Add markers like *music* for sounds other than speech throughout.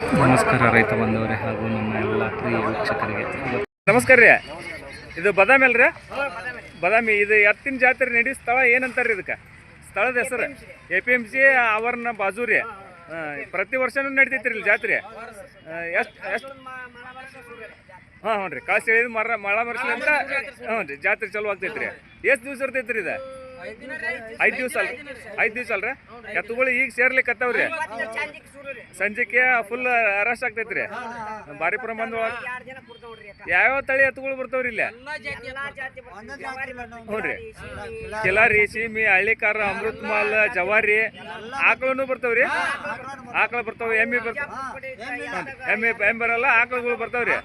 ನಮಸ್ಕಾರ ರೈತ ಬಂದವರೇ ಹಾಗೂ ನಮ್ಮ ಎಲ್ಲ ಪ್ರಿಯ ವೀಕ್ಷಕರಿಗೆ ನಮಸ್ಕಾರ ರೀ. ಇದು ಬದಾಮಿ ಅಲ್ರಿ? ಬದಾಮಿ, ಇದು ಎತ್ತಿನ ಜಾತ್ರೆ ನಡಿ ಸ್ಥಳ ಏನಂತಾರ್ರಿ ಇದಕ್ಕೆ? ಸ್ಥಳದ ಹೆಸರು? ಎ ಪಿ ಎಂ ಸಿ ಆವರಣ ಬಾಜು ರೀ. ಪ್ರತಿ ವರ್ಷನೂ ನಡೀತೈತ್ರಿ ಇಲ್ಲಿ ಜಾತ್ರೆ. ಎಷ್ಟು ಎಷ್ಟು? ಹಾಂ, ಹ್ಞೂ ರೀ. ಕಾಸು ಹೇಳಿದ ಮರ, ಮಳ ಮರ್ಸಿ ಅಂತ, ಹ್ಞೂ ರೀ. ಜಾತ್ರೆ ಚಲೋ ಆಗ್ತೈತ್ರಿ. ಎಷ್ಟು ದಿವಸ ಇರ್ತೈತ್ರಿ ಇದು? ಐದು ದಿವಸ ಅಲ್ರಿ. ಐದು ದಿವಸ ಅಲ್ರಿ? ಎತ್ತುಗಳು ಈಗ ಸೇರ್ಲಿಕ್ಕೆ ಹತ್ತವ್ರಿ. ಸಂಜೆಗೆ ಫುಲ್ ರಶ್ ಬಾರಿ ಭಾರಿ ಬಂದ್ ಯಾವ ತಳಿ ಎತ್ತುಗಳು ಬರ್ತಾವ್ರಿ ಇಲ್ಲಿ? ಹ್ಞೂ ರೀ ಕಿಲಾರಿ ಸೀಮಿ ಹಳ್ಳಿಕಾರ ಅಮೃತ್ ಮಾಲ್ ಜವಾರಿ ಆಕಳನು ಬರ್ತಾವ್ರಿ? ಆಕಳ ಬರ್ತಾವ ಎಮ್ಮಿ ಬರ್ತಾವ. ಎಮ್ಮಿ ಎಮ್ಮಿ ಬರಲ್ಲ ಆಕಳುಗಳು ಬರ್ತಾವ್ರಿ.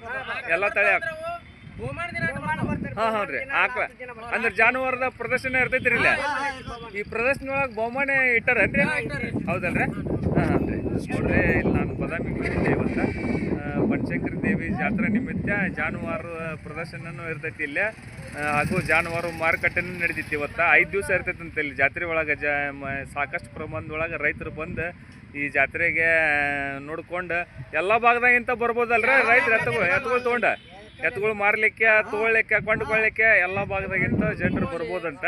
ಎಲ್ಲ ತಳಿ ಆಕ ಹಾ ಹಾ ರೀ ಆಕಳ ಅಂದ್ರೆ ಜಾನುವಾರದ ಪ್ರದರ್ಶನ ಇರ್ತೈತ್ರಿ ಇಲ್ಲಿ? ಈ ಪ್ರದರ್ಶನ ಒಳಗೆ ಬಹುಮಾನ ಇಟ್ಟಾರ ಹೌದಲ್ರಿ? ಹಾಂ ಹಾಂ ರೀ ನೋಡ್ರಿ ಇಲ್ಲಿ ನಾನು ಬದಾಮಿ ಬಂದಿದ್ದೆ ಇವತ್ತು ಬನಶಂಕರಿ ದೇವಿ ಜಾತ್ರೆ ನಿಮಿತ್ತ ಜಾನುವಾರು ಪ್ರದರ್ಶನನೂ ಇರ್ತೈತಿ ಇಲ್ಲೇ. ಹಾಗೂ ಜಾನುವಾರು ಮಾರುಕಟ್ಟೆನೂ ನಡೀತೈತಿ ಇವತ್ತು. ಐದು ದಿವಸ ಇರ್ತೈತಂತೆ ಇಲ್ಲಿ ಜಾತ್ರೆ ಒಳಗೆ. ಜ ಸಾಕಷ್ಟು ಪ್ರಮಾಣದೊಳಗೆ ರೈತರು ಬಂದು ಈ ಜಾತ್ರೆಗೆ ನೋಡ್ಕೊಂಡು ಎಲ್ಲ ಭಾಗದಾಗಿಂತ ಬರ್ಬೋದಲ್ರಿ? ರೈತರು ಎತ್ತುಗಳು ಎತ್ತುಗಳು ತೊಗೊಂಡು. ಎತ್ತುಗಳು ಮಾರಲಿಕ್ಕೆ ತೊಗೊಳ್ಲಿಕ್ಕೆ ಕೊಂಡ್ಕೊಳ್ಳಿಕ್ಕೆ ಎಲ್ಲ ಭಾಗದಾಗಿಂತ ಜನರು ಬರ್ಬೋದಂತ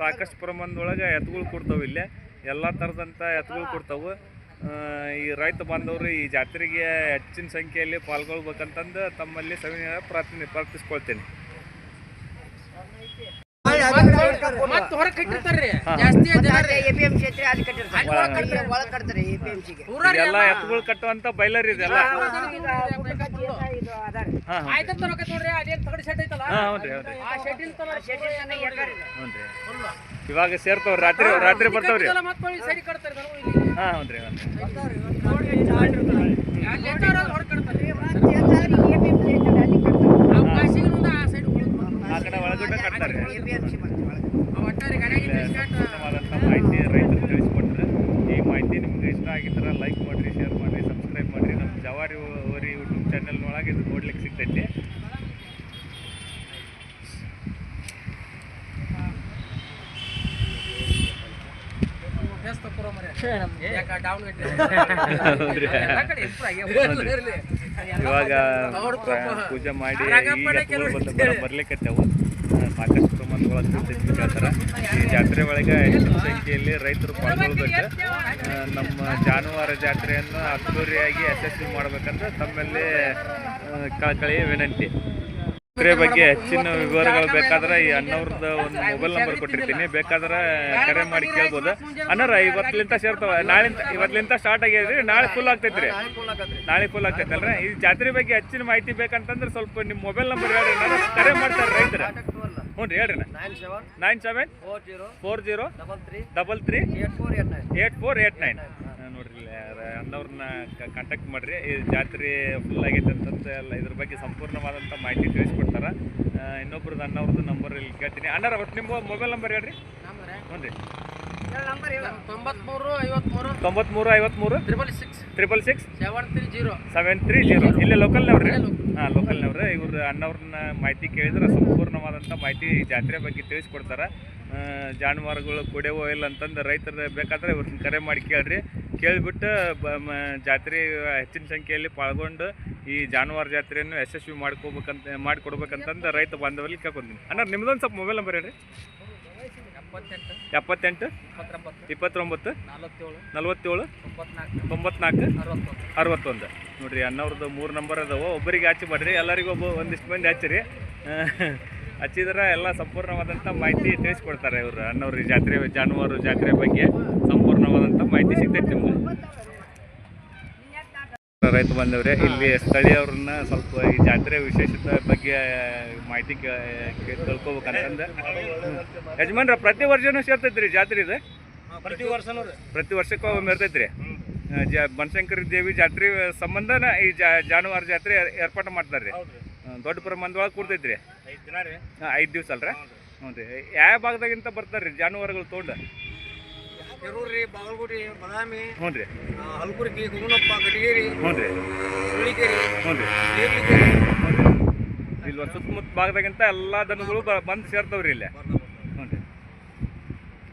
ಸಾಕಷ್ಟು ಪ್ರಮಾಣದೊಳಗೆ ಎತ್ತುಗಳು ಕೊಡ್ತಾವೆ ಇಲ್ಲಿ. ಎಲ್ಲ ಥರದಂಥ ಎತ್ತುಗಳು ಕೊಡ್ತಾವೆ. ಈ ರೈತ ಬಾಂಧವರು ಈ ಜಾತ್ರೆಗೆ ಹೆಚ್ಚಿನ ಸಂಖ್ಯೆಯಲ್ಲಿ ಪಾಲ್ಗೊಳ್ಬೇಕಂತಂದು ತಮ್ಮಲ್ಲಿ ಸವಿನಯ ಪ್ರಾರ್ಥನೆ, ಪ್ರಾರ್ಥಿಸ್ಕೊಳ್ತೇನೆ. ಮತ್ತ್ ಹೊರಗ್ ಕಟ್ಟಿರ್ತಾರ್ರಿ ಜಾಸ್ತಿ ಜನ ರೀ. ಕ್ಷೇತ್ರ ಅಲ್ಲಿ ಕಟ್ಟಿರ್ತಾರೆ ಅಲ್ಲಿ ಒಳಗ್ ಕಟ್ತಾರೆ. ಒಳಗ್ ಕಟ್ತಾರೆ ಎಪಿಎಂಸಿಗೆ ಊರಾರ್ ಎಲ್ಲ ಎತ್ತುಗಳು ಕಟ್ಟುವಂಥ ಬೈಲರ್ ಇದೆಲ್ಲ ಇದು ಅಂತ ರೊಕ್ಕ ತಗೊಳ್ರಿ ಅದೇನ್ ತಗಡಿ ಶೆಡ್ ಐತಲ್ಲ ಹಾಂ ಆ ಇವಾಗ ಸೇರ್ತಾವ ರಾತ್ರಿ ರಾತ್ರಿ ಬರ್ತಾವ್ರಿ ಮತ್ತೆ ಸರಿ ಕಟ್ತಾರೆ ಹಾ ಹೌದ್ರಿ ಅಲ್ಲಿ ಎತ್ತಾರ ಹೊರಗ್ ಕಟ್ತಾರೆ ಐತಲ್ಲ ಅಲ್ಲಿ ಕಟ್ತಾರೆ ಆ ಕಾಸಿಗೆ ಆ ಸೈಡ್ ಆ ಕಡೆ ಒಳಗಡೆ ಕಟ್ತಾರೆ ಇಸ್ಕಾಟ್ ಮಾಹಿತಿ ರೈತರು ತಿಳಿಸ್ಕೊಟ್ರೆ. ಈ ಮಾಹಿತಿ ನಿಮ್ಗೆ ಇಷ್ಟ ಆಗಿದ್ರೆ ಲೈಕ್ ಮಾಡಿರಿ ಶೇರ್ ಮಾಡಿರಿ ಸಬ್ಸ್ಕ್ರೈಬ್ ಮಾಡಿರಿ. ನಮ್ಮ ಜವಾರಿ ಓರಿ ಯೂಟ್ಯೂಬ್ ಚಾನಲ್ನೊಳಗೆ ಇದು ನೋಡ್ಲಿಕ್ಕೆ ಸಿಗ್ತೈತಿ. ಇವಾಗ ಪೂಜೆ ಮಾಡಿ ರಾಗಪ್ಪನ ಈಗ ಎತ್ತುಗಳು ಕೆಲವ್ರು ಬಂದು ಬರ- ಬರ್ಲಿಕ್ಕತ್ತಾವು ಆ, ಸಾಕಷ್ಟು ಹೇಳ್ತಾರೆ ಈ ಜಾತ್ರೆ ಒಳಗೆ ಹೆಚ್ಚಿನ ಸಂಖ್ಯೆಯಲ್ಲಿ ರೈತರು ಪಾಲ್ಗೊಳ್ಬೇಕು. ನಮ್ಮ ಜಾನುವಾರು ಜಾತ್ರೆಯನ್ನು ಅದ್ದೂರಿಯಾಗಿ ಯಶಸ್ವಿ ಮಾಡ್ಬೇಕಂದ್ರೆ ತಮ್ಮಲ್ಲಿ ಕಳಕಳಿ ಕಳಕಳಿಯ ವಿನಂತಿ. ಜಾತ್ರೆ ಬಗ್ಗೆ ಹೆಚ್ಚಿನ ವಿವರಗಳು ಬೇಕಾದ್ರೆ ಈ ಅಣ್ಣವ್ರದ ಒಂದು ಮೊಬೈಲ್ ನಂಬರ್ ಕೊಟ್ಟಿರ್ತೀನಿ. ಬೇಕಾದ್ರೆ ಕರೆ ಮಾಡಿ ಕೇಳ್ಬೋದು. ಅಣ್ಣರ ಇವತ್ತಲಿಂದ ಸೇರ್ತಾವ ನಾಳಿಂದ ಇವತ್ತಲಿಂತ ಸ್ಟಾರ್ಟ್ ಆಗ್ಯದ್ರಿ? ನಾಳೆ ಫುಲ್ ಆಗ್ತೈತ್ರಿ? ನಾಳೆ ಫುಲ್ ಆಗ್ತೈತಲ್ರಿ ಈ ಜಾತ್ರೆ ಬಗ್ಗೆ ಹೆಚ್ಚಿನ ಮಾಹಿತಿ ಬೇಕಂತಂದ್ರೆ ಸ್ವಲ್ಪ ನಿಮ್ಮ ಮೊಬೈಲ್ ನಂಬರ್ ಹೇಳಿ ಕರೆ ಮಾಡ್ತಾರೆ ರೈತರ. ಹ್ಞೂ ರೀ ಹೇಳ್ರಿ nine seven nine seven four zero four zero double three double three eight four eight nine eight four eight nine ನೋಡ್ರಿ ಅಣ್ಣವ್ರನ್ನ ಕಾಂಟ್ಯಾಕ್ಟ್ ಮಾಡಿರಿ. ಈ ಜಾತ್ರೆ ಫುಲ್ ಆಗೈತೆ ಅಂತಂದು ಎಲ್ಲ ಇದ್ರ ಬಗ್ಗೆ ಸಂಪೂರ್ಣವಾದಂಥ ಮಾಹಿತಿ ತಿಳಿಸ್ಕೊಡ್ತಾರೆ. ಇನ್ನೊಬ್ರದ್ದು ಅಣ್ಣವ್ರದ್ದು ನಂಬರ್ ಇಲ್ಲಿ ಕೇಳ್ತೀನಿ. ಅಣ್ಣರ ಒಟ್ಟು ನಿಮ್ಮ ಮೊಬೈಲ್ ನಂಬರ್ ಹೇಳ್ರಿ. ಹ್ಞೂ ರೀ. ತೊಂಬತ್ಮೂರು ಐವತ್ಮೂರು. ತೊಂಬತ್ಮೂರು ಐವತ್ಮೂರು? Triple six triple six seven three zero seven three zero ಇಲ್ಲೇ ಲೋಕಲ್ನವ್ರಿ ಹಾಂ ಲೋಕಲ್ನವ್ರು ಇವ್ರು ಅಣ್ಣವ್ರನ್ನ ಮಾಹಿತಿ ಕೇಳಿದ್ರೆ ಸಂಪೂರ್ಣವಾದಂಥ ಮಾಹಿತಿ ಜಾತ್ರೆ ಬಗ್ಗೆ ತಿಳಿಸ್ಕೊಡ್ತಾರೆ. ಜಾನುವಾರುಗಳು ಕುಡಿಯವೋ ಇಲ್ಲ ಅಂತಂದು ರೈತರು ಬೇಕಾದ್ರೆ ಇವ್ರನ್ನ ಕರೆ ಮಾಡಿ ಕೇಳ್ರಿ. ಕೇಳಿಬಿಟ್ಟು ಬ ಮ ಜಾತ್ರೆ ಹೆಚ್ಚಿನ ಸಂಖ್ಯೆಯಲ್ಲಿ ಪಾಲ್ಗೊಂಡು ಈ ಜಾನುವಾರು ಜಾತ್ರೆಯನ್ನು ಯಶಸ್ವಿ ಮಾಡ್ಕೋಬೇಕಂತ ಮಾಡಿಕೊಡ್ಬೇಕಂತಂದು ರೈತ ಬಾಂಧವಲ್ಲಿ ಕೇಳ್ಕೊಂತೀನಿ. ಅಣ್ಣ ನಿಮ್ದೊಂದು ಸ್ವಲ್ಪ ಮೊಬೈಲ್ ನಂಬರ್ ಹೇಳ್ರಿ. ಎಪ್ಪತ್ತೆಂಟು. ಇಪ್ಪತ್ತೊಂಬತ್ತು. ನಲವತ್ತೇಳು. ತೊಂಬತ್ನಾಲ್ಕು. ಅರವತ್ತೊಂದು. ನೋಡಿರಿ ಅನ್ನವ್ರದ್ದು ಮೂರು ನಂಬರ್ ಅದಾವ. ಒಬ್ಬರಿಗೆ ಹಚ್ಚಿ ಮಾಡ್ರಿ ಎಲ್ಲರಿಗೂ ಒಬ್ಬ ಒಂದಿಷ್ಟು ಮಂದಿ ಹಚ್ಚಿರಿ *laughs* ಹಚ್ಚಿದ್ರೆ ಎಲ್ಲ ಸಂಪೂರ್ಣವಾದಂಥ ಮಾಹಿತಿ ತಿಳಿಸ್ಕೊಡ್ತಾರೆ ಇವರು ಅನ್ನವ್ರಿ ಜಾತ್ರೆ ಜಾನುವಾರು ಜಾತ್ರೆ ಬಗ್ಗೆ ಸಂಪೂರ್ಣವಾದಂಥ ಮಾಹಿತಿ ಸಿಗ್ತೈತೆ ನಿಮ್ಗೆ. ರೈತ ಬಂದವ್ರೆ ಇಲ್ಲಿ ಸ್ಥಳೀಯವ್ರನ್ನ ಸ್ವಲ್ಪ ಈ ಜಾತ್ರೆ ವಿಶೇಷತೆ ಬಗ್ಗೆ ಮಾಹಿತಿ ತಿಳ್ಕೊಬೇಕಂತಂದು ಯಜಮಾನ್ರ ಪ್ರತಿ ವರ್ಷನೂ ಸೇರ್ತೈತ್ರಿ ಜಾತ್ರೆ ಇದು? ಪ್ರತಿ ವರ್ಷನೂ ಪ್ರತಿ ವರ್ಷಕ್ಕೂ ಒಮ್ಮೆ ಇರ್ತೈತ್ರಿ? ಜ ಬನಶಂಕರಿ ದೇವಿ ಜಾತ್ರೆ ಸಂಬಂಧನ ಈ ಜಾನುವಾರು ಜಾತ್ರೆ ಏರ್ಪಾಟ ಮಾಡ್ತಾರೆ ರೀ ದೊಡ್ಡ ಪ್ರಮಾಣದೊಳಗೆ ದಿನ ರೀ. ಐದು ದಿವಸ ಅಲ್ರಿ? ಹ್ಞೂ ರೀ. ಯಾವ ಭಾಗದಾಗಿಂತ ಬರ್ತಾರೆ ರೀ ಜಾನುವಾರುಗಳು ತೊಗೊಂಡು? ಕೆರೂರು ಬಾಗಲಕೋಟೆ ಬದಾಮಿ ಹ್ಞೂ ರೀ. ಹಲ್ಕುರ್ಗಿ ಗುಗುನಪ್ಪ ಗಡಿಗೇರಿ ಹ್ಞೂ ರೀ. ಹ್ಞೂ ರೀ. ಇಲ್ಲಿ ಸುತ್ತಮುತ್ತ ಭಾಗದಾಗಿಂತ ಎಲ್ಲ ದನಗಳು ಬಂದು ಸೇರ್ತಾವ್ರಿ ಇಲ್ಲಿ. ಹ್ಞೂ ರೀ.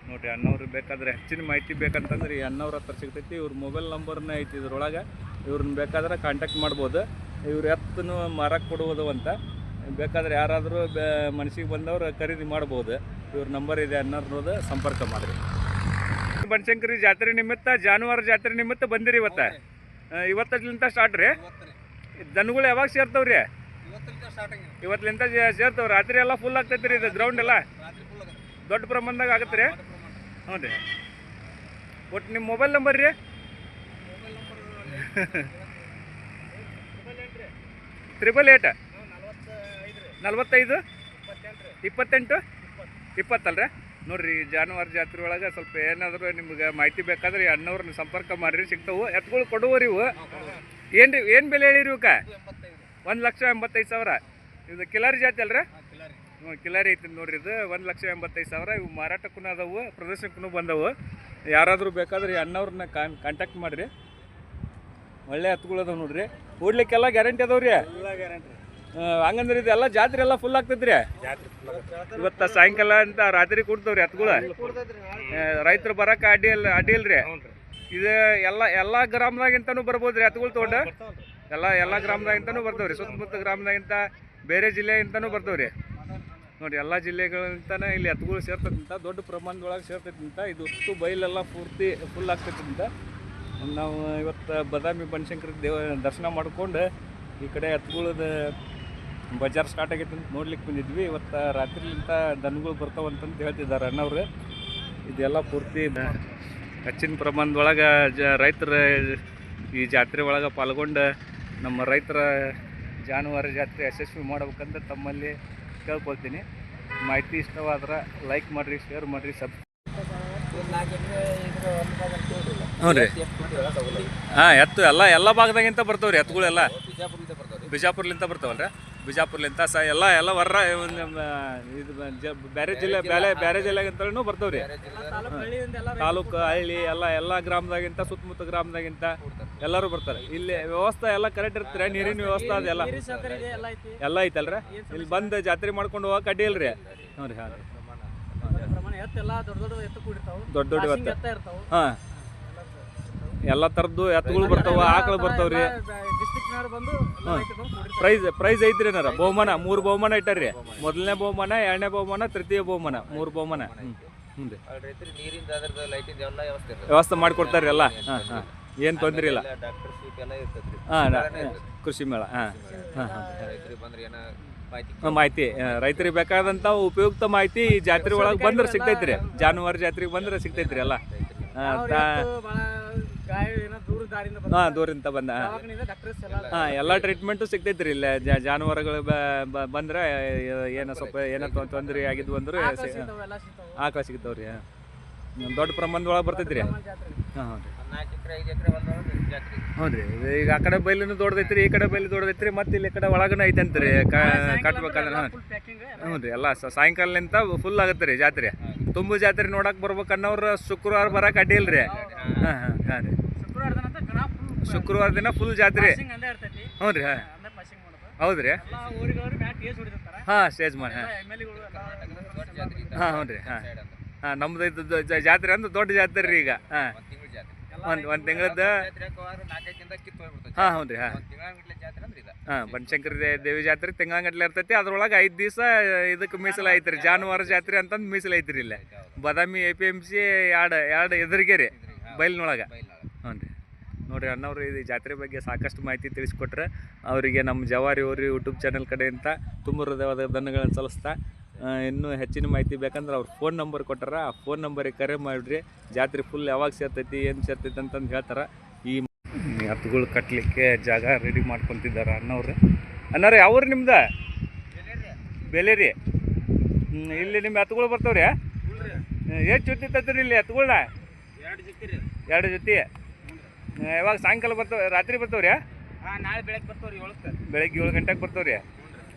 ನೋಡ್ರಿ ಅಣ್ಣವ್ರು ಬೇಕಾದ್ರೆ ಹೆಚ್ಚಿನ ಮಾಹಿತಿ ಬೇಕಂತಂದ್ರೆ ಈ ಅಣ್ಣವ್ರ ಹತ್ರ ಸಿಗ್ತೈತಿ. ಇವ್ರ ಮೊಬೈಲ್ ನಂಬರ್ನ ಐತಿ ಇದ್ರೊಳಗೆ. ಇವ್ರನ್ನ ಬೇಕಾದ್ರೆ ಕಾಂಟ್ಯಾಕ್ಟ್ ಮಾಡ್ಬೋದು. ಇವ್ರು ಎತ್ತನ್ನು ಮಾರಕ್ಕೆ ಕೊಡುವುದು ಅಂತ. ಬೇಕಾದ್ರೆ ಯಾರಾದರೂ ಬೇ ಮನಸ್ಸಿಗೆ ಬಂದವರು ಖರೀದಿ ಮಾಡ್ಬೋದು. ಇವ್ರ ನಂಬರ್ ಇದೆ ಅನ್ನೋದು ಸಂಪರ್ಕ ಮಾಡಿರಿ. ಬನಶಂಕರಿ ಜಾತ್ರೆ ನಿಮಿತ್ತ ಜಾನುವಾರು ಜಾತ್ರೆ ನಿಮಿತ್ತ ಬಂದಿರಿ ಇವತ್ತ? ಇವತ್ತಲಿಂತ ಸ್ಟಾರ್ಟ್ ರೀ? ದನಗಳು ಯಾವಾಗ ಸೇರ್ತಾವ್ರಿ? ಇವತ್ತಲಿಂತ ಸೇರ್ತಾವ ರಾತ್ರಿ ಎಲ್ಲ ಫುಲ್ ಆಗ್ತೈತಿ ರೀ ಇದು ಗ್ರೌಂಡ್ ಎಲ್ಲ? ದೊಡ್ಡ ಪ್ರಮಾಣದಾಗ ಆಗತ್ತೆ ರೀ *laughs* ಹ್ಞೂ ರೀ ಒಟ್ಟು ನಿಮ್ಮ ಮೊಬೈಲ್ ನಂಬರ್ ರೀ? ತ್ರಿಬಲ್ ಏಟ್ ನಲವತ್ತೈದು ಇಪ್ಪತ್ತೆಂಟು ಇಪ್ಪತ್ತಲ್ರಿ? ನೋಡ್ರಿ ಜಾನುವಾರು ಜಾತ್ರೆ ಒಳಗೆ ಸ್ವಲ್ಪ ಏನಾದರೂ ನಿಮ್ಗೆ ಮಾಹಿತಿ ಬೇಕಾದ್ರೆ ಅಣ್ಣವ್ರನ್ನ ಸಂಪರ್ಕ ಮಾಡಿರಿ, ಸಿಗ್ತಾವು. ಎತ್ಗಳು ಕೊಡುವರಿ ಇವು. ಏನು ರೀ ಏನು ಬೆಲೆ ಹೇಳಿರಿ ಇವಕ್ಕೆ? ಒಂದು ಲಕ್ಷ ಎಂಬತ್ತೈದು ಸಾವಿರ. ಇದು ಕಿಲಾರಿ ಜಾತಿ ಅಲ್ರಿ? ಹ್ಞೂ, ಕಿಲಾರಿ ಐತಿ ನೋಡ್ರಿ ಇದು. ಒಂದು ಲಕ್ಷ ಎಂಬತ್ತೈದು ಸಾವಿರ. ಇವು ಮಾರಾಟಕ್ಕೂ ಅದಾವು, ಪ್ರದರ್ಶನಕ್ಕೂ ಬಂದವು. ಯಾರಾದರೂ ಬೇಕಾದ್ರೆ ಈ ಅಣ್ಣವ್ರನ್ನ ಕಾನ್ ಕಾಂಟ್ಯಾಕ್ಟ್ ಮಾಡಿರಿ. ಒಳ್ಳೆ ಹತ್ಗಳು ಅದಾವೆ ನೋಡ್ರಿ. ಕೂಡ್ಲಿಕ್ಕೆಲ್ಲ ಗ್ಯಾರಂಟಿ ಅದಾವ್ರಿ? ಎಲ್ಲ ಗ್ಯಾರಂಟಿ ಹಂಗಂದ್ರೆ ಇದೆಲ್ಲ ಜಾತ್ರೆ ಎಲ್ಲ ಫುಲ್ ಆಗ್ತೈತ್ರಿ? ಇವತ್ತ ಫುಲ್ ಇವತ್ತು ಸಾಯಂಕಾಲ ಅಂತ ರಾತ್ರಿ ಕೂಡ್ತಾವ್ರಿ ಹತ್ಗಳ. ರೈತರು ಬರಕ್ಕೆ ಅಡ್ಡಿ ಇಲ್ಲ ಅಡ್ಡಿ ಇಲ್ರಿ? ಇದು ಎಲ್ಲ ಎಲ್ಲ ಗ್ರಾಮದಾಗಿಂತನೂ ಬರ್ಬೋದ್ರಿ ಹತ್ಗಳು ತೊಗೊಂಡು ಎಲ್ಲ ಎಲ್ಲ ಗ್ರಾಮದಾಗಿಂತನೂ ಬರ್ತಾವ್ರಿ ಸುತ್ತಮುತ್ತ ಗ್ರಾಮದಾಗಿಂತ ಬೇರೆ ಜಿಲ್ಲೆಗಿಂತನೂ ಬರ್ತಾವ್ರಿ. ನೋಡಿ ಎಲ್ಲ ಜಿಲ್ಲೆಗಳಿಂತನೇ ಇಲ್ಲಿ ಹತ್ಗಳು ಸೇರ್ತಕ್ಕಂಥ ದೊಡ್ಡ ಪ್ರಮಾಣದೊಳಗೆ ಸೇರ್ತೈತಂತ ಇದು ಅಷ್ಟು ಬೈಲೆಲ್ಲ ಪೂರ್ತಿ ಫುಲ್ ಆಗ್ತೈತಂತ. ನಾವು ಇವತ್ತು ಬದಾಮಿ ಬನಶಂಕರಿ ದೇವ ದರ್ಶನ ಮಾಡ್ಕೊಂಡು ಈ ಕಡೆ ಎತ್ತುಗಳದ ಬಜಾರ್ ಸ್ಟಾರ್ಟ್ ಆಗೈತೆ ಅಂತ ನೋಡ್ಲಿಕ್ಕೆ ಬಂದಿದ್ವಿ. ಇವತ್ತು ರಾತ್ರಿಲಿಂತ ದನಗಳು ಬರ್ತಾವಂತಂದು ಹೇಳ್ತಿದ್ದಾರೆ ಅಣ್ಣವ್ರೆ. ಇದೆಲ್ಲ ಪೂರ್ತಿ ಹೆಚ್ಚಿನ ಪ್ರಮಾಣದೊಳಗೆ ಜ ರೈತರ ಈ ಜಾತ್ರೆ ಒಳಗೆ ಪಾಲ್ಗೊಂಡು ನಮ್ಮ ರೈತರ ಜಾನುವಾರು ಜಾತ್ರೆ ಯಶಸ್ವಿ ಮಾಡ್ಬೇಕಂತ ತಮ್ಮಲ್ಲಿ ಕೇಳ್ಕೊಳ್ತೀನಿ. ಮಾಹಿತಿ ಇಷ್ಟವಾದ್ರೆ ಲೈಕ್ ಮಾಡಿರಿ ಶೇರ್ ಮಾಡಿರಿ ಸಬ್ ಹ್ಞೂ ರೀ ಹಾಂ ಎತ್ತು ಎಲ್ಲ ಎಲ್ಲ ಭಾಗದಾಗಿಂತ ಬರ್ತಾವ್ರಿ ಎತ್ತುಗಳೆಲ್ಲ. ಬಿಜಾಪುರ್ಲಿಂತ ಬರ್ತಾವಲ್ರಿ? ಬಿಜಾಪುರ್ಲಿಂತ ಸ ಎಲ್ಲ ಎಲ್ಲ ನಮ್ಮ ಇದು ಬೇರೆ ಜಿಲ್ಲೆ ಬೇರೆ ಬೇರೆ ಜಿಲ್ಲೆಗಿಂತಲೂ ಬರ್ತಾವ್ರಿ. ತಾಲೂಕು ಹಳ್ಳಿ ಎಲ್ಲ ಎಲ್ಲ ಗ್ರಾಮದಾಗಿಂತ ಸುತ್ತಮುತ್ತ ಗ್ರಾಮದಾಗಿಂತ ಎಲ್ಲರೂ ಬರ್ತಾರೆ. ಇಲ್ಲಿ ವ್ಯವಸ್ಥೆ ಎಲ್ಲ ಕರೆಕ್ಟ್ ಇರ್ತಾರೆ ನೀರಿನ ವ್ಯವಸ್ಥೆ ಅದೆಲ್ಲ. ಎಲ್ಲ ಐತಿ. ಎಲ್ಲ ಐತಲ್ರಿ? ಇಲ್ಲಿ ಬಂದು ಜಾತ್ರೆ ಮಾಡ್ಕೊಂಡು ಹೋಗಕ್ಕೆ ಅಡ್ಡಿ ಇಲ್ರಿ? ಹ್ಞೂ ರೀ ಹಾಂ ರೀ. ದೊಡ್ಡ ದೊಡ್ಡ ಎತ್ತು ಕೂಡಿರ್ತಾವ ದೊಡ್ಡ ದೊಡ್ಡ Passing ಎತ್ತ ಎತ್ತ ಇರ್ತಾವ ಹಾಂ ಎಲ್ಲ ಥರದ್ದು ಎತ್ತುಗಳು ಬರ್ತಾವ ಆಕಳು ಬರ್ತಾವ್ರಿ. ಪ್ರೈಸ್ ಪ್ರೈಸ್ ಐತ್ರಿ ಏನಾರ? ಬಹುಮಾನ? ಮೂರು ಬಹುಮಾನ ಇಟ್ಟಾರ್ರಿ ಮೊದಲನೇ ಬಹುಮಾನ ಎರಡನೇ ಬಹುಮಾನ ತೃತೀಯ ಬಹುಮಾನ? ಮೂರು ಬಹುಮಾನ. ಹ್ಞೂ ರೀ. ವ್ಯವಸ್ಥೆ ಮಾಡಿಕೊಡ್ತಾರ್ರಿ ಎಲ್ಲ? ಹಾಂ ಹಾಂ. ಏನು ತೊಂದ್ರೆ ಇಲ್ಲ. ಹಾಂ ಕೃಷಿ ಮೇಳ. ಹಾಂ ಹಾಂ ಹಾಂ. ಮಾಹಿತಿ ರೈತರಿಗೆ ಬೇಕಾದಂಥ ಉಪಯುಕ್ತ ಮಾಹಿತಿ ಜಾತ್ರೆ ಒಳಗೆ ಬಂದ್ರೆ ಸಿಗ್ತೈತ್ರಿ. ಜಾನುವಾರು ಜಾತ್ರೆಗೆ ಬಂದ್ರೆ ಸಿಗ್ತೈತ್ರಿ ಎಲ್ಲ. ಅವ್ರ ಹಾಂ ದೂರಿಂದ ಬಂದ. ಹಾ ಎಲ್ಲ ಹಾಂ ಎಲ್ಲ ಟ್ರೀಟ್ಮೆಂಟು ಸಿಗ್ತೈತ್ರಿ ಇಲ್ಲ. ಜಾನುವಾರುಗಳು ಬ- ಬ- ಬಂದ್ರೆ ಏನೋ ಸ್ವಲ್ಪ ಏನೋ ತೊಂದರೆ ತೊಂದ್ರೆ ಆಗಿದ್ವು ಅಂದ್ರೆ ಆಕಳ. ಸಿಗ್ತಾವ್ರಿ ದೊಡ್ಡ ಪ್ರಮಾಣದೊಳಗೆ ಬರ್ತೈತ್ರಿ. ಹಾಂ ಹ್ಞೂ ರೀ ಈಗ ಆ ಕಡೆ ಬೈಲಿನೂ ದೊಡ್ಡದೈತ್ರಿ ಈ ಕಡೆ ಬೈಲಿ ದೊಡ್ಡದೈತ್ರಿ ಮತ್ತೆ ಇಲ್ಲಿ ಕಡೆ ಒಳಗನ ಐತೆ ಕಟ್ಬೇಕಂದ್ರೆ ಹ್ಞೂ ರೀ ಎಲ್ಲ ಸ- ಫುಲ್ ಆಗುತ್ತೆ ರೀ ಜಾತ್ರೆ. ತುಂಬು ಜಾತ್ರೆ ನೋಡಕ್ಕೆ ಬರ್ಬೇಕನ್ನೋರು ಶುಕ್ರವಾರ ಬರಕ್ಕೆ ಅಡ್ಡಿ ಇಲ್ರಿ. ಹಾಂ ಹಾಂ ಹಾಂ ರೀ. ಶುಕ್ರವಾರ ದಿನ ಅಂತ ಗಣ full ಶುಕ್ರವಾರ ದಿನ ಫುಲ್ ಜಾತ್ರೆ. ಅಲ್ಲೇ ಇರ್ತೈತಿ. ಹ್ಞೂ ರೀ ಹಾಂ ಅಂದ್ರೆ passing ಮಾಡೋದು. ಹೌದು ರೀ. ಎಲ್ಲ ಊರಿಗವ್ರು ಮ್ಯಾಟ್ ಏಸ್ ಹೊಡಿತಿರ್ತಾರ. ಹಾಂ ಸ್ಟೇಜ್ ಮಾಡಿ ಹಾಂ. ಹಾಂ ಹ್ಞೂ ರೀ ಹಾಂ ಹಾಂ. ನಮ್ದು ಇದು ದ- ಜ- ಜಾತ್ರೆ ಅಂದ್ರೆ ದೊಡ್ಡ ಜಾತ್ರೆ ರೀ ಈಗ ಹಾಂ. ಒಂದು ಒಂದು ಒಂದು ತಿಂಗಳದ್ದು ಹಾಂ ಹ್ಞೂ ರೀ ಹಾಂ ಒಂದು ತಿಂಗಳ ಜಾತ್ರೆ ಅಂದ್ರೆ ಇದು. ಹಾಂ ಬನಶಂಕರ ದೇ- ದೇವಿ ಜಾತ್ರೆ ತಿಂಗಳಗಟ್ಲೆ ಇರ್ತೈತಿ. ಅದ್ರೊಳಗೆ ಐದು ದಿವಸ ಇದಕ್ಕೆ ಮೀಸಲು ಐತ್ರಿ. ಜಾನುವಾರು ಜಾತ್ರೆ ಅಂತಂದು ಮೀಸಲು ಐತ್ರಿ ಇಲ್ಲೇ. Badami A P M C ಎರಡು ಎರಡು ಎದುರಿಗೆ ರೀ ಬೈಲ್ನೊಳಗೆ ಹ್ಞೂ ರೀ ನೋಡಿರಿ ಅಣ್ಣವ್ರು ಇದು ಜಾತ್ರೆ ಬಗ್ಗೆ ಸಾಕಷ್ಟು ಮಾಹಿತಿ ತಿಳಿಸ್ಕೊಟ್ರೆ ಅವರಿಗೆ ನಮ್ಮ ಜವಾರಿ ಅವ್ರಿ ಯೂಟ್ಯೂಬ್ ಚಾನೆಲ್ ಕಡೆಯಿಂದ ತುಂಬ ಹೃದಯವಾದ ಧನ್ಯಗಳನ್ನು ಸಲ್ಲಿಸ್ತಾ ಇನ್ನೂ ಹೆಚ್ಚಿನ ಮಾಹಿತಿ ಬೇಕಂದ್ರೆ ಅವ್ರು ಫೋನ್ ನಂಬರ್ ಕೊಟ್ಟಾರ ಆ ಫೋನ್ ನಂಬರಿಗೆ ಕರೆ ಮಾಡಿರಿ. ಜಾತ್ರೆ ಫುಲ್ ಯಾವಾಗ ಸೇರ್ತೈತಿ ಏನು ಸೇರ್ತೈತಿ ಅಂತಂದು ಹೇಳ್ತಾರೆ. ಈ ಹತ್ತುಗಳು ಕಟ್ಟಲಿಕ್ಕೆ ಜಾಗ ರೆಡಿ ಮಾಡ್ಕೊತಿದ್ದಾರೆ ಅಣ್ಣವ್ರು. ಅಣ್ಣವ್ರೆ ಯಾವ್ರು ನಿಮ್ದು? ಬೆಲೆ ರೀ ಇಲ್ಲಿ ನಿಮ್ಮ ಹತ್ತುಗಳು ಬರ್ತಾವ್ರಿ? ಎಷ್ಟು ಜೊತೆ ತತ್ತೀರಿ ಇಲ್ಲಿ ಎತ್ತುಗಳನ್ನ ಎರಡು ಜೊತೆ ಯಾವಾಗ ಸಾಯಂಕಾಲ ಬರ್ತಾವ ರಾತ್ರಿ ಬರ್ತಾವ್ರಿ ಹಾ, ನಾಳೆ ಬೆಳಗ್ಗೆ ಬರ್ತಾವ್ರಿ ಏಳಕ್ಕೆ. ಬೆಳಗ್ಗೆ ಏಳು ಗಂಟೆಗೆ ಬರ್ತಾವ್ರಿ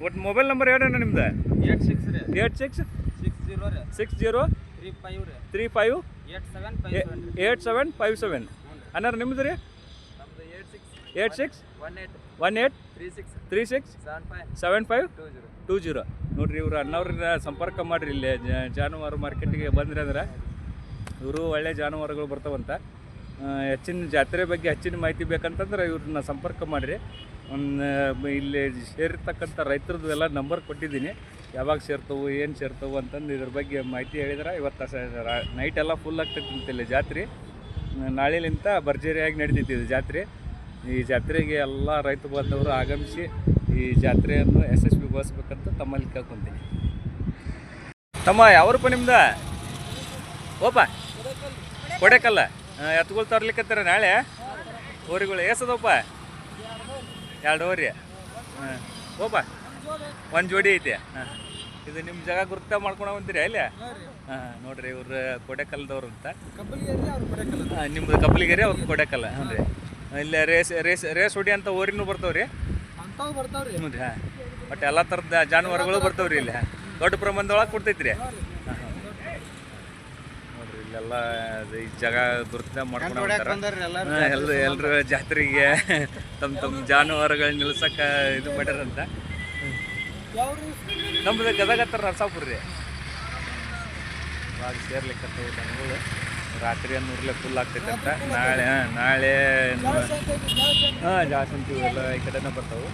ಒಟ್ಟು ಮೊಬೈಲ್ ನಂಬರ್ ಹೇಳ ನಿಮ್ದು? ಏಟ್ ಸಿಕ್ಸ್ ರೀ. Eight six? ಸಿಕ್ಸ್ ಜೀರೋ ರೀ. Six zero? ತ್ರೀ ಫೈವ್ ರೀ. Three five? Eight seven eight seven five seven. ಅನ್ನಾರ ನಿಮ್ದು ರೀ? Eight six. One eight. One eight? Three six. Three six? Seven five. Seven five? Two zero. Two zero. ನೋಡ್ರಿ ಇವ್ರು ಅನ್ನವ್ರನ್ನ ಸಂಪರ್ಕ ಮಾಡಿರಿ ಇಲ್ಲಿ ಜಾನುವಾರು ಮಾರ್ಕೆಟಿಗೆ ಬಂದ್ರಿ ಅಂದ್ರೆ ಇವರು ಒಳ್ಳೆ ಜಾನುವಾರುಗಳು ಬರ್ತಾವಂತ. ಹೆಚ್ಚಿನ ಜಾತ್ರೆ ಬಗ್ಗೆ ಹೆಚ್ಚಿನ ಮಾಹಿತಿ ಬೇಕಂತಂದ್ರೆ ಇವ್ರನ್ನ ಸಂಪರ್ಕ ಮಾಡಿರಿ. ಒಂದು ಇಲ್ಲಿ ಸೇರಿರ್ತಕ್ಕಂಥ ರೈತರದ್ದು ಎಲ್ಲ ನಂಬರ್ ಕೊಟ್ಟಿದ್ದೀನಿ. ಯಾವಾಗ ಸೇರ್ತವು, ಏನು ಸೇರ್ತವು ಅಂತಂದು ಇದ್ರ ಬಗ್ಗೆ ಮಾಹಿತಿ ಹೇಳಿದ್ರೆ ಇವತ್ತು ನೈಟ್ ಎಲ್ಲ ಫುಲ್ ಆಗ್ತೈತಿ ಇಲ್ಲಿ ಜಾತ್ರೆ. ನಾಳೆಲಿಂತ ಭರ್ಜರಿಯಾಗಿ ನಡೀತೈತಿ ಇದು ಜಾತ್ರೆ. ಈ ಜಾತ್ರೆಗೆ ಎಲ್ಲ ರೈತ ಬಾಂಧವರು ಆಗಮಿಸಿ ಈ ಜಾತ್ರೆಯನ್ನು ಯಶಸ್ವಿಗೊಳಿಸ್ಬೇಕಂತ ತಮ್ಮಲ್ಲಿ ಕೇಳ್ಕೊತೀನಿ. ತಮ್ಮ ಯಾವ್ರಪ್ಪ ನಿಮ್ದ? ಓಪ. ಕೊಡೆಕಲ್ಲ? ಎತ್ಗಳು ತರ್ಲಿಕ್ಕತ್ತಾರ ನಾಳೆ? ಹೋರಿಗಳು. ಎಸದಪ್ಪ ಎರಡು ಹೋರಿ. ಹಾಂ ಓಪ ಒಂದು ಜೋಡಿ ಐತೆ. ಹಾಂ ಇದು ನಿಮ್ಮ ಜಾಗ ಗುರುತ ಮಾಡ್ಕೊಂಡು ಬಂತೀರಿ ಅಲ್ಲಿ? ಹಾಂ ನೋಡ್ರಿ ಇವ್ರು ಕೊಡೆಕಲ್ದವ್ರು ಅಂತ. ಹಾಂ ನಿಮ್ದು ಕಪ್ಪಲಿಗೆರೆ ಅವ್ರು ಕೊಡೆಕಲ್ಲ ಹ್ಞೂ ರೀ ಇಲ್ಲಿ ರೇಸ್ ರೇಸ್ ರೇಸ್ ಹೊಡಿ ಅಂತ ಓರಿನೂ ಬರ್ತಾವ್ರಿ. ಹ್ಞೂ ರೀ ಹಾಂ. ಬಟ್ ಎಲ್ಲ ಥರದ ಜಾನುವಾರುಗಳು ಬರ್ತಾವ್ರಿ ಇಲ್ಲಿ ದೊಡ್ಡ ಪ್ರಮಾಣದೊಳಗೆ ಕೊಡ್ತೈತ್ರಿ. ಇಲ್ಲೆಲ್ಲ ಈ ಜಾಗ ಗುರುತ ಮಾಡ್ಕೊಂಡು ಎಲ್ಲರು ಎಲ್ಲರೂ ಎಲ್ಲರೂ ಜಾತ್ರೆಗೆ ತಮ್ಮ ತಮ್ಮ ಜಾನುವಾರುಗಳ್ ನಿಲ್ಸಕ್ಕೆ ಇದು ಮಾಡ್ಯಾರಂತ. ನಮ್ದು ಗದಗ ಹತ್ರ ನರಸಾಪುರ ರೀ ಇವಾಗ ಸೇರ್ಲಿಕ್ಕತ್ತವು ದನಗಳು. ರಾತ್ರಿ ಅನ್ನೂರ್ಲೆ ಫುಲ್ ಆಗ್ತೈತೆ ಅಂತ. ನಾಳೆ ಹಾ, ನಾಳೆ ಹಾಂ ಜಾಸ್ತಿ ಎಲ್ಲ ಈ ಕಡೆನೇ ಬರ್ತಾವೆ.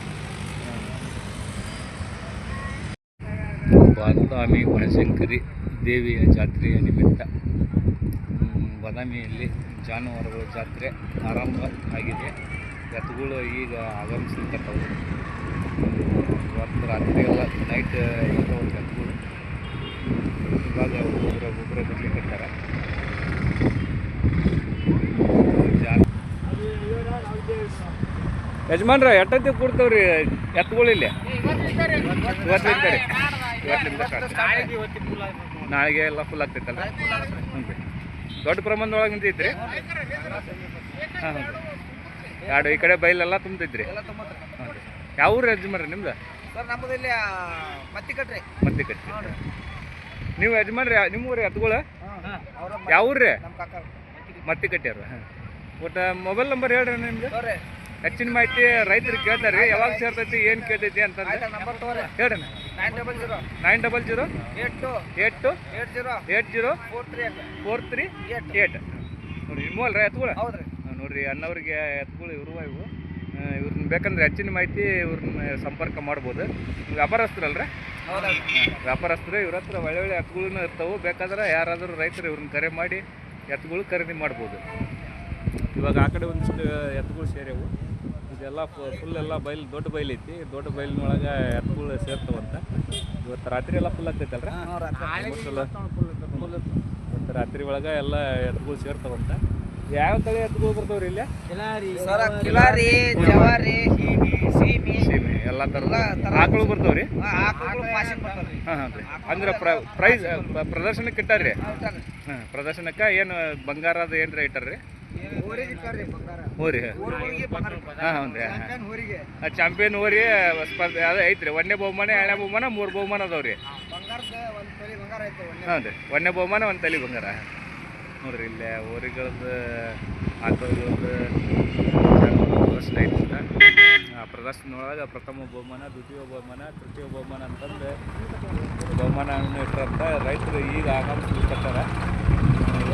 ಬಾದಾಮಿ ಬನಶಂಕರಿ ದೇವಿಯ ಜಾತ್ರೆಯ ನಿಮಿತ್ತ. ಬದಾಮಿಯಲ್ಲಿ ಜಾನುವಾರುಗಳ ಜಾತ್ರೆ ಆರಂಭ ಆಗಿದೆ. ರಥಗಳು ಈಗ ಆಗಮಿಸಿರ್ತಕ್ಕವು ಇವತ್ತು ರಾತ್ರಿ ಎಲ್ಲ ನೈಟ್ ಇರ್ತಾವೆ ರಥಗಳು ಇವಾಗ ಒಬ್ಬರ ಒಬ್ಬರ ಬರ್ಲಿಕ್ಕೆ ಯಜಮಾನ್ರ ಎಟ್ಟತ್ತಿ ಕೊಡ್ತಾವ್ರಿ ಎತ್ತುಗಳು ಇಲ್ಲಿ? ಇವತ್ತಿಂದ. ನಾಳೆಗೆ ಎಲ್ಲ ಫುಲ್ ಆಗ್ತೈತಲ್ಲ? ಹ್ಞೂ ರೀ ದೊಡ್ಡ ಪ್ರಮಾಣದೊಳಗೆ ನಿಂತೈತ್ರಿ ಹಾಂ ಹ್ಞೂ ರೀ ಎರಡು ಈ ಕಡೆ ಬೈಲೆಲ್ಲ ತುಂಬತೈತ್ರಿ ಹಾಂ ರೀ ಯಾವ ಊರು ಯಜಮಾನ್ರಿ ನಿಮ್ದು? ಸರ್ ನಮ್ಮದು ಇಲ್ಲಿ ಮತ್ತಿ ಕಟ್ರಿ ಮತ್ತೆ ಕಟ್ಟಿ ನೀವು ಯಜಮಾನ್ರಿ ನಿಮ್ಮ ಊರಿ ಯಾವ ಊರ್ರಿ? ಮತ್ತಿ ಕಾಕ ಮತ್ತೆ ಹಾಂ. ಒಟ್ಟು ಮೊಬೈಲ್ ನಂಬರ್ ಹೇಳ್ರಿ ನಿಮ್ದು? ಹೆಚ್ಚಿನ ಮಾಹಿತಿ ರೈತರಿಗೆ ಕೇಳ್ತಾರೆ ಯಾವಾಗ ಸೇರ್ತೈತಿ ಏನು ಕೇಳ್ತೈತಿ ಅಂತಂದ್ರೆ. ಹೇಳ್ರಿ nine double zero nine double zero eight two eight two eight zero eight zero four three four three eight eight ನೋಡ್ರಿ ನಿಮ್ಮ ಅಲ್ರಿ ಎತ್ಗಳು ಹೌದ್ರಿ. ನೋಡ್ರಿ ಅಣ್ಣವ್ರಿಗೆ ಎತ್ಗಳು ಇರುವ ಇವು. ಇವ್ರನ್ನ ಬೇಕಂದ್ರೆ ಹೆಚ್ಚಿನ ಮಾಹಿತಿ ಇವ್ರನ್ನ ಸಂಪರ್ಕ ಮಾಡ್ಬೋದು. ವ್ಯಾಪಾರಸ್ಥರಲ್ರಿ? ವ್ಯಾಪಾರಸ್ಥರು ಇವ್ರ ಹತ್ರ ಒಳ್ಳೆ ಒಳ್ಳೆ ಎತ್ತುಗಳನ್ನ ಇರ್ತಾವೆ. ಬೇಕಾದ್ರೆ ಯಾರಾದರೂ ರೈತರು ಇವ್ರನ್ನ ಕರೆ ಮಾಡಿ ಎತ್ತುಗಳು ಖರೀದಿ ಮಾಡ್ಬೋದು. ಇವಾಗ ಆ ಕಡೆ ಒಂದಿಷ್ಟು ಎತ್ತುಗಳು ಸೇರ್ಯಾವು. ಇದೆಲ್ಲ ಫುಲ್ ಎಲ್ಲ ಬೈಲ್ ದೊಡ್ಡ ಬೈಲ್ ಐತಿ. ದೊಡ್ಡ ಬೈಲಿನೊಳಗೆ ಎತ್ತುಗಳು ಸೇರ್ತವಂತ. ಇವತ್ತು ರಾತ್ರಿ ಎಲ್ಲ ಫುಲ್ ಆಗ್ತೈತಲ್ರಿ? ಇವತ್ತು ರಾತ್ರಿ ಒಳಗೆ ಎಲ್ಲ ಎತ್ತುಗಳು ಸೇರ್ತವಂತ. ಯಾವ ತಳಿ ಎತ್ತುಗಳು ಬರ್ತಾವ್ರಿ ಇಲ್ಲಿ? ಸರ ಕಿಲಾರಿ ಜವಾರಿ ಸೀಮಿ. ಎಲ್ಲ ಥರದ. ಆಕಳು ಬರ್ತಾವ್ರಿ? ಆಕಳು ಪಾಸಿಂಗ್ ಹಾಂ ಹಾಂ ರೀ ಅಂದ್ರೆ ಪ್ರೈಸ್ ಪ್ರದರ್ಶನಕ್ಕೆ ಇಟ್ಟಾರ್ರಿ? ಹಾಂ ಪ್ರದರ್ಶನಕ್ಕೆ ಏನು ಬಂಗಾರದ ಏನು ರೇಟ್ ರೀ ಇಟ್ಟಾರ್ರಿ? ಹ್ಞೂ ಹಾಂ ಹ್ಞೂ ರೀ ಚಾಂಪಿಯನ್ ಹೋರಿ ಸ್ಪರ್ಧೆ ಅದು ಐತ್ರಿ. ಒಂದೇ ಬಹುಮಾನ ಎರಡನೇ ಬಹುಮಾನ ಮೂರು ಬಹುಮಾನ ಅದಾವ ರೀ ಬಂಗಾರದ ರೀ ಬಂಗಾರ ಐತೆ ಒಂದೇ ಒಂದನೇ ಬಹುಮಾನ ಒಂದು ತಲೆ ಬಂಗಾರ. ನೋಡ್ರಿ ಇಲ್ಲೇ ಹೋರಿಗಳದ್ದು ಆಕಳಗಳದ್ದು ಪ್ರದರ್ಶನ ಆ ಪ್ರದರ್ಶನದೊಳಗೆ ಪ್ರಥಮ ಬಹುಮಾನ ದ್ವಿತೀಯ ಬಹುಮಾನ ತೃತೀಯ ಬಹುಮಾನ ಅಂತಂದು ಬಹುಮಾನ ಇಟ್ಟರಂತ ರೈತರು ಈಗ ಆಗಮಿಸ್ಲಿಕ್ಕತ್ತಾರ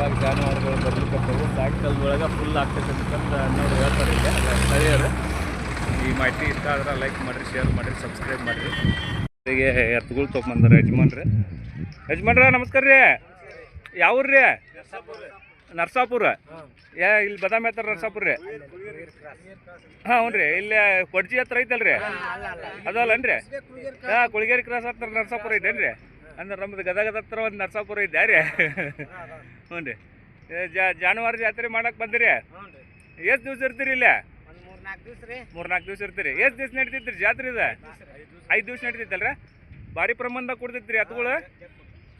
ಇವಾಗ ಜಾನುವಾರುಗಳು ಬರ್ಲಿಕ್ಕತ್ತವು ಸಾಯಂಕಾಲದೊಳಗೆ ಫುಲ್ ಆಗ್ತಕ್ಕಂಥ ಅನ್ನೋದು ಅನ್ನೋರು ಹೇಳ್ತಾರೆ ಇಲ್ಲಿ. ಸ್ಥಳೀಯರು ಈ ಮಾಹಿತಿ ಇಷ್ಟ ಆದ್ರೆ ಲೈಕ್ ಮಾಡಿರಿ ಶೇರ್ ಮಾಡಿರಿ ಸಬ್ಸ್ಕ್ರೈಬ್ ಮಾಡಿರಿ. ಹೀಗೆ ಎತ್ತುಗಳು ತೊಗೊಂಬಂದ್ರೆ ಯಜಮಾನ್ರಿ. ಯಜಮಾನ್ರ ನಮಸ್ಕಾರ ರೀ. ಯಾವ್ರಿ ನರ್ಸಾಪುರ. ಯಾ ಇಲ್ಲಿ ಬದಾಮಿ ಹತ್ರ ನರ್ಸಾಪುರ ರೀ. ಹಾಂ ಹ್ಞೂ ರೀ. ಇಲ್ಲಿ ಕೊಡ್ಜಿ ಹತ್ರ ಐತಲ್ರಿ? ಅದಲ್ಲನ್ರಿ ಹಾಂ ಕುಳಗೇರಿ ಕ್ರಾಸ್ ಹತ್ರ ನರ್ಸಾಪುರ ಐತೇನ್ರಿ? ಅಂದ್ರೆ ನಮ್ದು ಗದಗದ ಹತ್ರ ಒಂದು ನರ್ಸಾಪುರ ಇದ್ದಾರೆ ರೀ ಹ್ಞೂ ರೀ. ಜಾನುವಾರು ಜಾತ್ರೆ ಮಾಡಕ್ಕೆ ಬಂದಿರಿ? ಎಷ್ಟು ದಿವ್ಸ ಇರ್ತೀರಿ ಇಲ್ಲ? ಮೂರ್ ಮೂರು ನಾಲ್ಕು ದಿವಸ ರೀ. ಮೂರ್ನಾಲ್ಕು ದಿವ್ಸ ಇರ್ತೀರಿ. ಎಷ್ಟು ದಿವ್ಸ ನಡೀತೈತ್ರಿ ಜಾತ್ರೆ ಇದು? ಐದು ದಿವ್ಸ ನಡೀತೈತಲ್ರ? ಭಾರಿ ಪ್ರಮಾಣದಾಗ ಕೊಡ್ತೈತ್ರಿ ಎತ್ತುಗಳು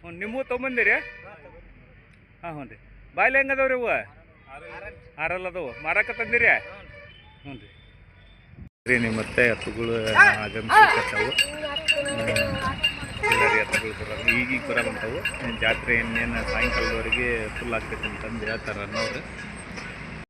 ಹ್ಞೂ ನಿಮ್ಮೂ ತೊಗೊಂಬಂದಿರಿ? ಹಾಂ ಹ್ಞೂ ರೀ. ಬಾಯ್ಲೆ ಹೆಂಗೆ ಅದಾವ್ರಿ ಇವು? ಆರಲ್ಲ ಅದಾವು. ಮಾರಕ್ಕೆ ತಂದಿರಿ? ಹ್ಞೂ ರೀ. ನಿಮ್ಮ ಮತ್ತೆ ಹತ್ತುಗಳು ಆಗಮಿಸಿರ್ತಾವು ಎಲ್ಲರಿ ಎತ್ತುಗಳು ಬರೋದು ಈಗೀಗ ಬರೋದಂಥವು ಜಾತ್ರೆ ಇನ್ನೇನು ಸಾಯಂಕಾಲದವರೆಗೆ ಫುಲ್ ಆಗ್ತೈತೆ ಅಂತಂದು ಹೇಳ್ತಾರೆ ಅನ್ನೋರು.